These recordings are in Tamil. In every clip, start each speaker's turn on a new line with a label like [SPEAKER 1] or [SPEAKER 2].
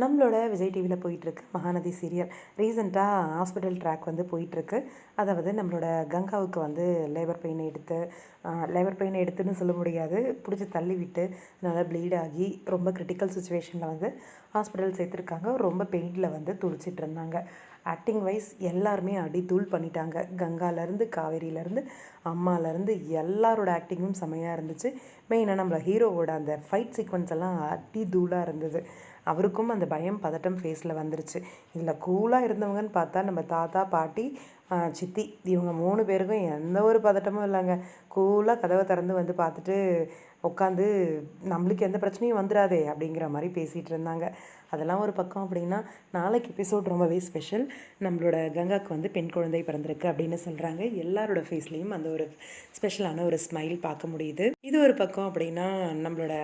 [SPEAKER 1] நம்மளோட விஜய் டிவியில் போயிட்டுருக்கு மகாநதி சீரியல் ரீசெண்டாக ஹாஸ்பிட்டல் ட்ராக் வந்து போயிட்டுருக்கு. அதாவது நம்மளோட கங்காவுக்கு வந்து லேபர் பெயின் எடுத்து லேபர் பெயின் எடுத்துன்னு சொல்ல முடியாது. பிடிச்சி தள்ளி விட்டு நல்லா ப்ளீட் ஆகி ரொம்ப கிரிட்டிக்கல் சுச்சுவேஷனில் வந்து ஹாஸ்பிட்டல் சேர்த்துருக்காங்க. ரொம்ப பெயினில் வந்து துடிச்சிட்டு இருந்தாங்க. ஆக்டிங் வைஸ் எல்லாருமே அடி தூள் பண்ணிட்டாங்க. கங்காலேருந்து காவேரியிலேருந்து அம்மாலேருந்து எல்லாரோட ஆக்டிங்கும் செமையாக இருந்துச்சு. மெயினாக நம்மள ஹீரோவோட அந்த ஃபைட் சீக்வன்ஸ் எல்லாம் அடி தூளாக இருந்தது. அவருக்கும் அந்த அந்த பயம் பதட்டம் ஃபேஸில் வந்துருச்சு. இதில் கூலாக இருந்தவங்கன்னு பார்த்தா நம்ம தாத்தா பாட்டி சித்தி இவங்க மூணு பேருக்கும் எந்த ஒரு பதட்டமும் இல்லைங்க. கூலாக கதவை திறந்து வந்து பார்த்துட்டு உட்காந்து நம்மளுக்கு எந்த பிரச்சனையும் வந்துடாதே அப்படிங்கிற மாதிரி பேசிகிட்டு இருந்தாங்க. அதெல்லாம் ஒரு பக்கம் அப்படின்னா நாளைக்கு எபிசோட் ரொம்பவே ஸ்பெஷல் நம்மளோட கங்காவுக்கு வந்து பெண் குழந்தை பிறந்திருக்கு அப்படின்னு சொல்கிறாங்க எல்லாரோட ஃபேஸ்லேயும் அந்த ஒரு ஸ்பெஷலான ஒரு ஸ்மைல் பார்க்க முடியுது. இது ஒரு பக்கம் அப்படின்னா நம்மளோட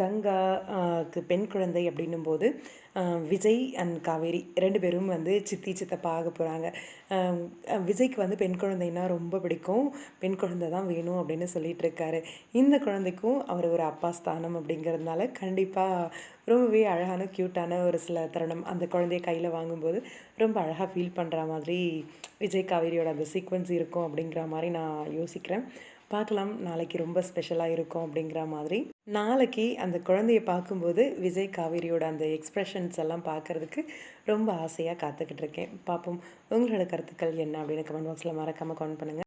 [SPEAKER 1] கங்காக்கு பெண் குழந்தை அப்படின்னும் போது விஜய் அண்ட் காவேரி ரெண்டு பேரும் வந்து சித்தி சித்தப்பா ஆக போகிறாங்க விஜய்க்கு வந்து பெண் குழந்தைன்னா ரொம்ப பிடிக்கும். பெண் குழந்தை தான் வேணும் அப்படின்னு சொல்லிட்டு இருக்காரு. இந்த குழந்தைக்கும் அவர் ஒரு அப்பா ஸ்தானம் அப்படிங்கிறதுனால கண்டிப்பாக ரொம்பவே அழகான க்யூட்டான ஒரு சில தருணம் அந்த குழந்தைய கையில் வாங்கும்போது ரொம்ப அழகாக ஃபீல் பண்ணுற மாதிரி விஜய் காவேரியோட அந்த சீக்வன்ஸ் இருக்கும் அப்படிங்கிற மாதிரி நான் யோசிக்கிறேன். பார்க்கலாம். நாளைக்கு ரொம்ப ஸ்பெஷலாக இருக்கும் அப்படிங்கிற மாதிரி. நாளைக்கு அந்த குழந்தைய பார்க்கும்போது விஜய் காவேரியோட அந்த எக்ஸ்ப்ரெஷன்ஸ் எல்லாம் பார்க்குறதுக்கு ரொம்ப ஆசையாக காத்துக்கிட்டு இருக்கேன். பார்ப்போம். உங்களோட கருத்துக்கள் என்ன அப்படின்னு கமெண்ட் பாக்ஸில் மறக்காமல் கமெண்ட் பண்ணுங்கள்